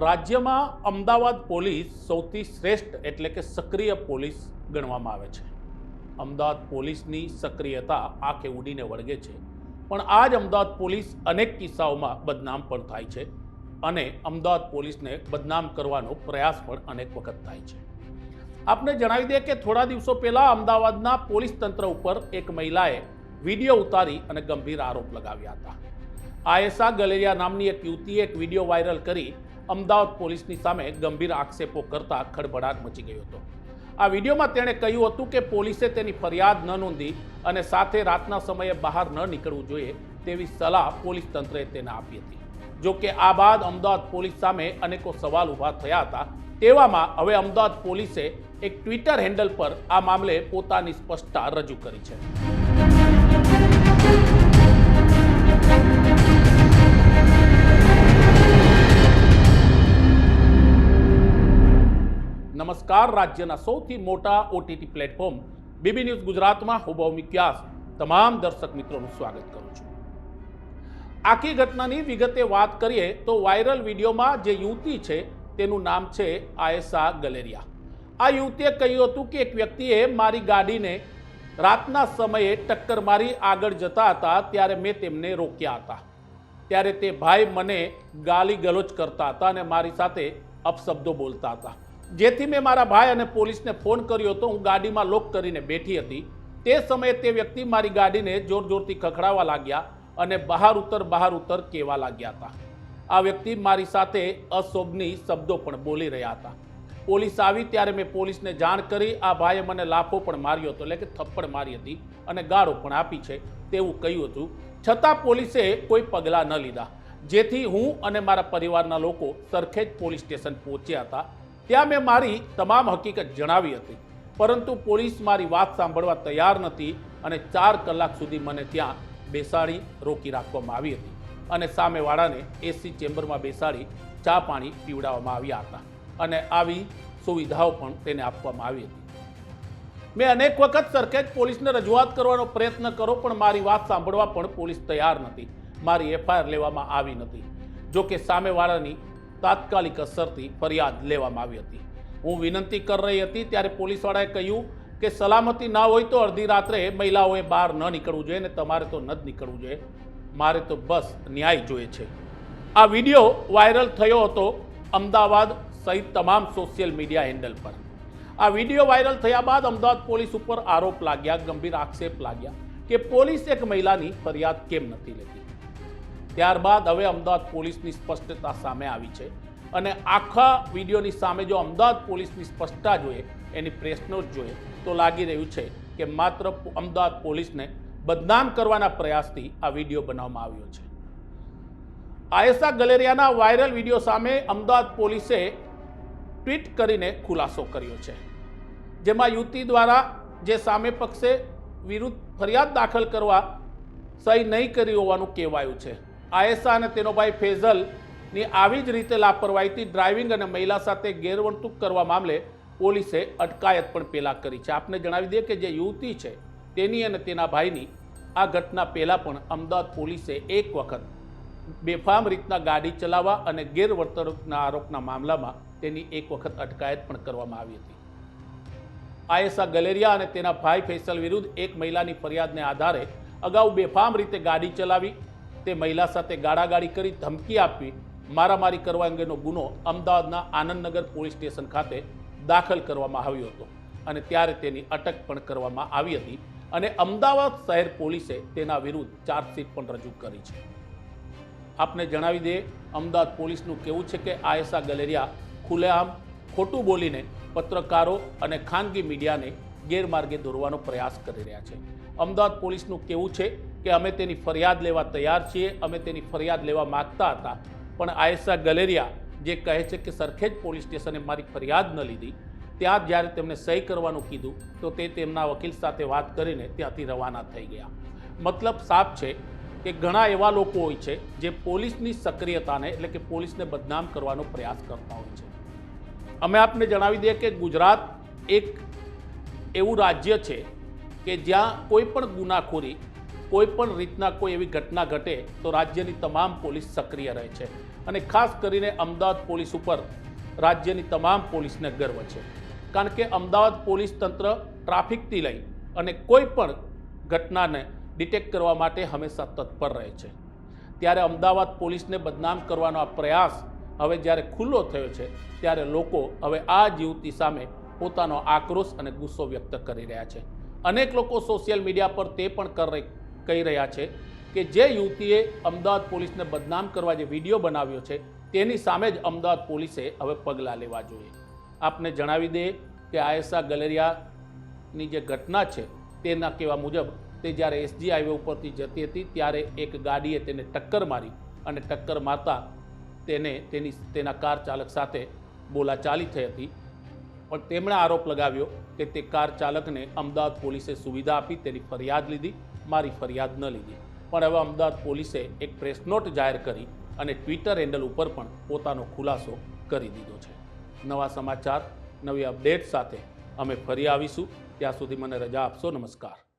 રાજ્યમાં અમદાવાદ પોલીસ સૌથી શ્રેષ્ઠ એટલે કે સક્રિય પોલીસ ગણવામાં આવે છે. અમદાવાદ પોલીસની સક્રિયતા આંખે ઉડીને વળગે છે. પણ આ જ અમદાવાદ પોલીસ અનેક કિસ્સાઓમાં બદનામ પણ થાય છે અને અમદાવાદ પોલીસને બદનામ કરવાનો પ્રયાસ પણ અનેક વખત થાય છે. આપને જણાવી દઈએ કે થોડા દિવસો પહેલાં અમદાવાદના પોલીસ તંત્ર ઉપર એક મહિલાએ વીડિયો ઉતારી અને ગંભીર આરોપ લગાવ્યા હતા. આયસા ગલેરિયા નામની એક યુવતીએ એક વીડિયો વાયરલ કરી અમદાવાદ પોલીસની સામે ગંભીર આક્ષેપો કરતા ખળભળાટ મચી ગયો હતો. આ વિડીયોમાં તેણે કહ્યું હતું કે પોલીસે તેની ફરિયાદ ન નોંધી અને સાથે રાતના સમયે બહાર ન નીકળવું જોઈએ તેવી સલાહ પોલીસ તંત્રએ તેને આપી હતી. જો કે આ બાદ અમદાવાદ પોલીસ સામે અનેકો સવાલ ઊભા થયા હતા. તેવામાં હવે અમદાવાદ પોલીસે એક ટ્વિટર હેન્ડલ પર આ મામલે પોતાની સ્પષ્ટતા રજૂ કરી છે. નમસ્કાર રાજ્યના સૌથી મોટા ઓટીટી પ્લેટફોર્મ બીબી ન્યૂઝ ગુજરાતમાં હું ભૌમિક તમામ દર્શક મિત્રોનું સ્વાગત કરું છું. આખી ઘટનાની વિગતે વાત કરીએ તો વાયરલ વિડીયોમાં જે યુવતી છે, તેનું નામ છે આયસા ગલેરિયા. આ યુવતીએ કહ્યું હતું કે એક વ્યક્તિએ મારી ગાડીને રાતના સમયે ટક્કર મારી આગળ જતા હતા, ત્યારે મેં તેમને રોક્યા હતા. ત્યારે તે ભાઈ મને ગાલી ગલોચ કરતા હતા અને મારી સાથે અપશબ્દો બોલતા હતા. જેથી મેં મારા ભાઈ અને પોલીસને ફોન કર્યો હતો હું ગાડીમાં લોક કરીને બેઠી હતી. તે સમયે તે વ્યક્તિ મારી ગાડીને જોર જોરથી ખખડાવવા લાગ્યા અને બહાર ઉતર બહાર ઉતર કહેવા લાગ્યા હતા. આ વ્યક્તિ મારી સાથે અશોભની શબ્દો પણ બોલી રહ્યા હતા. પોલીસ આવી ત્યારે મેં પોલીસને જાણ કરી, આ ભાઈએ મને લાફો પણ માર્યો હતો, એટલે કે થપ્પડ મારી હતી અને ગાળો પણ આપી છે તેવું કહ્યું હતું. છતાં પોલીસે કોઈ પગલાં ન લીધા. જેથી હું અને મારા પરિવારના લોકો સરખેજ પોલીસ સ્ટેશન પહોંચ્યા હતા. ત્યાં મેં મારી તમામ હકીકત જણાવી હતી. પરંતુ પોલીસ મારી વાત સાંભળવા તૈયાર નથી અને ચાર કલાક સુધી મને ત્યાં બેસાડી રોકી રાખવામાં આવી હતી અને સામેવાળાને એસી ચેમ્બરમાં બેસાડી ચા પાણી પીવડાવવામાં આવ્યા હતા અને આવી સુવિધાઓ પણ તેને આપવામાં આવી હતી. મેં અનેક વખત સરખેજ પોલીસને રજૂઆત કરવાનો પ્રયત્ન કરો પણ મારી વાત સાંભળવા પણ પોલીસ તૈયાર નથી. મારી એફઆઈઆર લેવામાં આવી નથી. જો કે સામેવાળાની તાત્કાલિક અસરથી ફરિયાદ લેવામાં આવી હતી. હું વિનંતી કરી રહી હતી, ત્યારે પોલીસવાળાએ કહ્યું કે સલામતી ના હોય તો અડધી રાત્રે મહિલાઓએ બહાર ન નીકળવું જોઈએ ને તમારે તો ન જ નીકળવું જોઈએ. મારે તો બસ ન્યાય જોઈએ છે. આ વીડિયો વાયરલ થયો હતો અમદાવાદ સહિત તમામ સોશિયલ મીડિયા હેન્ડલ પર. આ વીડિયો વાયરલ થયા બાદ અમદાવાદ પોલીસ ઉપર આરોપ લાગ્યા, ગંભીર આક્ષેપ લાગ્યા કે પોલીસ એક મહિલાની ફરિયાદ કેમ નથી લેતી? ત્યારબાદ હવે અમદાવાદ પોલીસની સ્પષ્ટતા સામે આવી છે અને આખા વિડીયોની સામે જો અમદાવાદ પોલીસની સ્પષ્ટતા જોઈએ, એની પ્રેસ નોટ જોઈએ, તો લાગી રહ્યું છે કે માત્ર અમદાવાદ પોલીસને બદનામ કરવાના પ્રયાસથી આ વીડિયો બનાવવામાં આવ્યો છે. આયસા ગલેરિયાના વાયરલ વીડિયો સામે અમદાવાદ પોલીસે ટ્વીટ કરીને ખુલાસો કર્યો છે. જેમાં યુવતી દ્વારા જે સામે પક્ષે વિરુદ્ધ ફરિયાદ દાખલ કરવા સહી નહીં કરી હોવાનું કહેવાયું છે. આયેસા અને તેનો ભાઈ ફેઝલની આવી જ રીતે લાપરવાહીથી ડ્રાઇવિંગ અને મહિલા સાથે ગેરવર્તણૂક કરવા મામલે પોલીસે અટકાયત પણ પહેલાં કરી છે. આપને જણાવી દઈએ કે જે યુવતી છે, તેની અને તેના ભાઈની આ ઘટના પહેલાં પણ અમદાવાદ પોલીસે એક વખત બેફામ રીતના ગાડી ચલાવવા અને ગેરવર્તણૂકના આરોપના મામલામાં તેની એક વખત અટકાયત પણ કરવામાં આવી હતી. આયેસા ગલેરિયા અને તેના ભાઈ ફેસલ વિરુદ્ધ એક મહિલાની ફરિયાદને આધારે અગાઉ બેફામ રીતે ગાડી ચલાવી તે મહિલા સાથે ગાળાગાળી કરી ધમકી આપી મારામારી કરવા અંગેનો ગુનો અમદાવાદના આનંદનગર પોલીસ સ્ટેશન ખાતે દાખલ કરવામાં આવ્યો હતો અને ત્યારે તેની અટક પણ કરવામાં આવી હતી અને અમદાવાદ શહેર પોલીસે તેના વિરુદ્ધ ચાર્જશીટ પણ રજૂ કરી છે. આપને જણાવી દઈએ, અમદાવાદ પોલીસનું કેવું છે કે આયેસા ગલેરિયા ખુલ્લેઆમ ખોટું બોલીને પત્રકારો અને ખાનગી મીડિયાને ગેરમાર્ગે દોરવાનો પ્રયાસ કરી રહ્યા છે. અમદાવાદ પોલીસનું કેવું છે કે અમે તેની ફરિયાદ લેવા તૈયાર છીએ, અમે તેની ફરિયાદ લેવા માગતા હતા. પણ આયેસા ગલેરિયા જે કહે છે કે સરખેજ પોલીસ સ્ટેશને મારી ફરિયાદ ન લીધી ત્યાં જ્યારે તેમને સહી કરવાનું કીધું, તો તે તેમના વકીલ સાથે વાત કરીને ત્યાંથી રવાના થઈ ગયા. મતલબ સાફ છે કે ઘણા એવા લોકો હોય છે જે પોલીસની સક્રિયતાને એટલે કે પોલીસને બદનામ કરવાનો પ્રયાસ કરતા હોય છે. અમે આપને જણાવી દઈએ કે ગુજરાત એક એવું રાજ્ય છે કે જ્યાં કોઈ પણ ગુનાખોરી, કોઈ પણ રીતના કોઈ એવી ઘટના ઘટે તો રાજ્યની તમામ પોલીસ સક્રિય રહે છે. અને ખાસ કરીને અમદાવાદ પોલીસ ઉપર રાજ્યની તમામ પોલીસને ગર્વ છે. કારણ કે અમદાવાદ પોલીસ તંત્ર ટ્રાફિકથી લઈ અને કોઈ પણ ઘટનાને ડિટેક્ટ કરવા માટે હંમેશા તત્પર રહે છે. ત્યારે અમદાવાદ પોલીસને બદનામ કરવાનો આ પ્રયાસ હવે જ્યારે ખુલ્લો થયો છે, ત્યારે લોકો હવે આ જીવતી સામે પોતાનો આક્રોશ અને ગુસ્સો વ્યક્ત કરી રહ્યા છે. અનેક લોકો સોશિયલ મીડિયા પર તે પણ કહી રહ્યા છે કે જે યુવતીએ અમદાવાદ પોલીસને બદનામ કરવા જે વીડિયો બનાવ્યો છે, તેની સામે જ અમદાવાદ પોલીસે હવે પગલાં લેવા જોઈએ. આપને જણાવી દઈએ કે આયસા ગલેરિયાની જે ઘટના છે, તેના કહેવા મુજબ તે જ્યારે એસજી હાઈવે ઉપરથી જતી હતી, ત્યારે એક ગાડીએ તેને ટક્કર મારી અને ટક્કર મારતા તેને તેની, તેના કાર ચાલક સાથે બોલાચાલી થઈ હતી. પણ તેમણે આરોપ લગાવ્યો કે તે કાર ચાલકને અમદાવાદ પોલીસે સુવિધા આપી, તેની ફરિયાદ લીધી, મારી ફરિયાદ ન લીધી. પણ હવે અમદાવાદ પોલીસે એક પ્રેસ નોટ જાહેર કરી અને ટ્વિટર હેન્ડલ ઉપર પણ પોતાનો ખુલાસો કરી દીધો છે. નવા સમાચાર, નવી અપડેટ સાથે અમે ફરી આવીશું. ત્યાં સુધી મને રજા આપશો. નમસ્કાર.